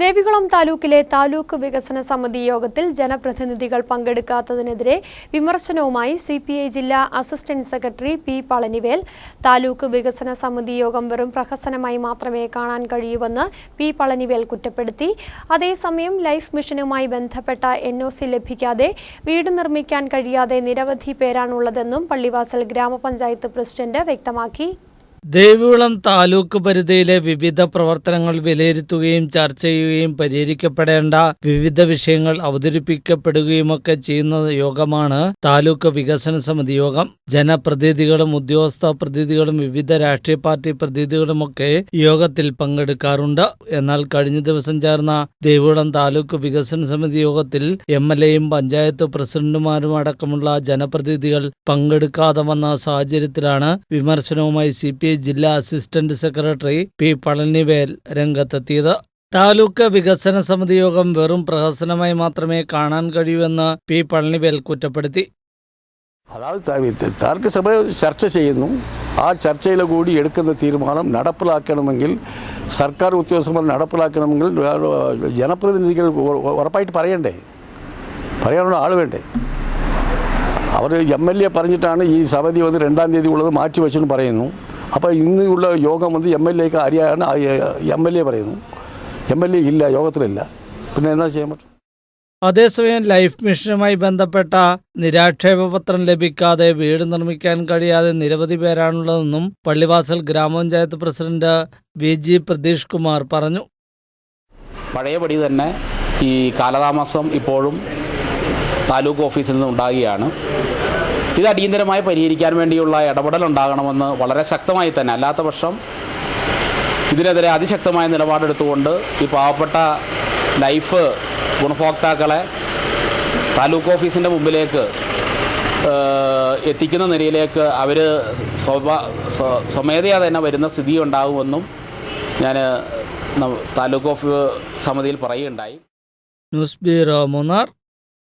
ദേവികുളം താലൂക്കിലെ താലൂക്ക് വികസന സമിതി യോഗത്തിൽ ജനപ്രതിനിധികൾ പങ്കെടുക്കാത്തതിനെതിരെ വിമർശനവുമായി സി പി ഐ ജില്ലാ assistant secretary P Palanivel. Taluk വികസന സമിതി യോഗം വെറും പ്രഹസനമായി മാത്രമേ കാണാൻ കഴിയൂവെന്ന് പി പളനിവേൽ കുറ്റപ്പെടുത്തി. അതേസമയം ലൈഫ് മിഷനുമായി ബന്ധപ്പെട്ട എൻ ലഭിക്കാതെ വീട് നിർമ്മിക്കാൻ കഴിയാതെ നിരവധി പേരാണുള്ളതെന്നും പള്ളിവാസൽ ഗ്രാമപഞ്ചായത്ത് പ്രസിഡന്റ് വ്യക്തമാക്കി. ദേവികുളം താലൂക്ക് പരിധിയിലെ വിവിധ പ്രവർത്തനങ്ങൾ വിലയിരുത്തുകയും ചർച്ച ചെയ്യുകയും പരിഹരിക്കപ്പെടേണ്ട വിവിധ വിഷയങ്ങൾ അവതരിപ്പിക്കപ്പെടുകയുമൊക്കെ ചെയ്യുന്ന യോഗമാണ് താലൂക്ക് വികസന സമിതി യോഗം. ജനപ്രതിനിധികളും ഉദ്യോഗസ്ഥ പ്രതിനിധികളും വിവിധ രാഷ്ട്രീയ പാർട്ടി പ്രതിനിധികളുമൊക്കെ യോഗത്തിൽ പങ്കെടുക്കാറുണ്ട്. എന്നാൽ കഴിഞ്ഞ ദിവസം ചേർന്ന ദേവികുളം താലൂക്ക് വികസന സമിതി യോഗത്തിൽ എം എൽ എയും പഞ്ചായത്ത് പ്രസിഡന്റുമാരും അടക്കമുള്ള ജനപ്രതിനിധികൾ പങ്കെടുക്കാതെ വന്ന സാഹചര്യത്തിലാണ് വിമർശനവുമായി സി പി ജില്ലാ അസിസ്റ്റന്റ് സെക്രട്ടറി പി പളനിവേൽ രംഗത്തെത്തിയത്. താലൂക്ക് വികസന സമിതി യോഗം വെറും പ്രഹസനമായി മാത്രമേ കാണാൻ കഴിയൂവെന്ന് പി പളനിവേൽ കുറ്റപ്പെടുത്തി. അതായത് തർക്കസഭ ചർച്ച ചെയ്യുന്നു. ആ ചർച്ചയിൽ കൂടി എടുക്കുന്ന തീരുമാനം നടപ്പിലാക്കണമെങ്കിൽ സർക്കാർ ഉദ്യോഗസ്ഥന്മാർ നടപ്പിലാക്കണമെങ്കിൽ ജനപ്രതിനിധികൾ ഉറപ്പായിട്ട് പറയണ്ടേ? പറയാനുള്ള ആൾ വേണ്ടേ? അവർ എം എൽ എ പറഞ്ഞിട്ടാണ് ഈ സമിതി വന്ന് രണ്ടാം തീയതി ഉള്ളത് മാറ്റി വെച്ചെന്ന് പറയുന്നു. അപ്പോൾ ഇന്നുള്ള യോഗം വന്ന് എം എൽ എക്ക് അറിയാണ് എം എൽ എ പറയുന്നു. എം എൽ എ ഇല്ല യോഗത്തിലില്ല. പിന്നെ എന്നാ ചെയ്യാൻ പറ്റും? അതേസമയം ലൈഫ് മിഷനുമായി ബന്ധപ്പെട്ട നിരാക്ഷേപ പത്രം ലഭിക്കാതെ വീട് നിർമ്മിക്കാൻ കഴിയാതെ നിരവധി പേരാണുള്ളതെന്നും പള്ളിവാസൽ ഗ്രാമപഞ്ചായത്ത് president V G Pratheesh Kumar പറഞ്ഞു. പഴയപടി തന്നെ ഈ കാലതാമസം ഇപ്പോഴും താലൂക്ക് ഓഫീസിൽ നിന്ന് ഉണ്ടാകുകയാണ്. ഇത് അടിയന്തരമായി പരിഹരിക്കാൻ വേണ്ടിയുള്ള ഇടപെടൽ ഉണ്ടാകണമെന്ന് വളരെ ശക്തമായി തന്നെ അല്ലാത്ത പക്ഷം ഇതിനെതിരെ അതിശക്തമായ നിലപാടെടുത്തുകൊണ്ട് ഈ പാവപ്പെട്ട ലൈഫ് ഗുണഭോക്താക്കളെ താലൂക്ക് ഓഫീസിന്റെ മുമ്പിലേക്ക് എത്തിക്കുന്ന നിലയിലേക്ക് അവർ സ്വമേധയാ തന്നെ വരുന്ന സ്ഥിതി ഉണ്ടാകുമെന്നും ഞാൻ താലൂക്ക് ഓഫ് സമിതിയിൽ പറയുകയുണ്ടായി. News bureau Munnar.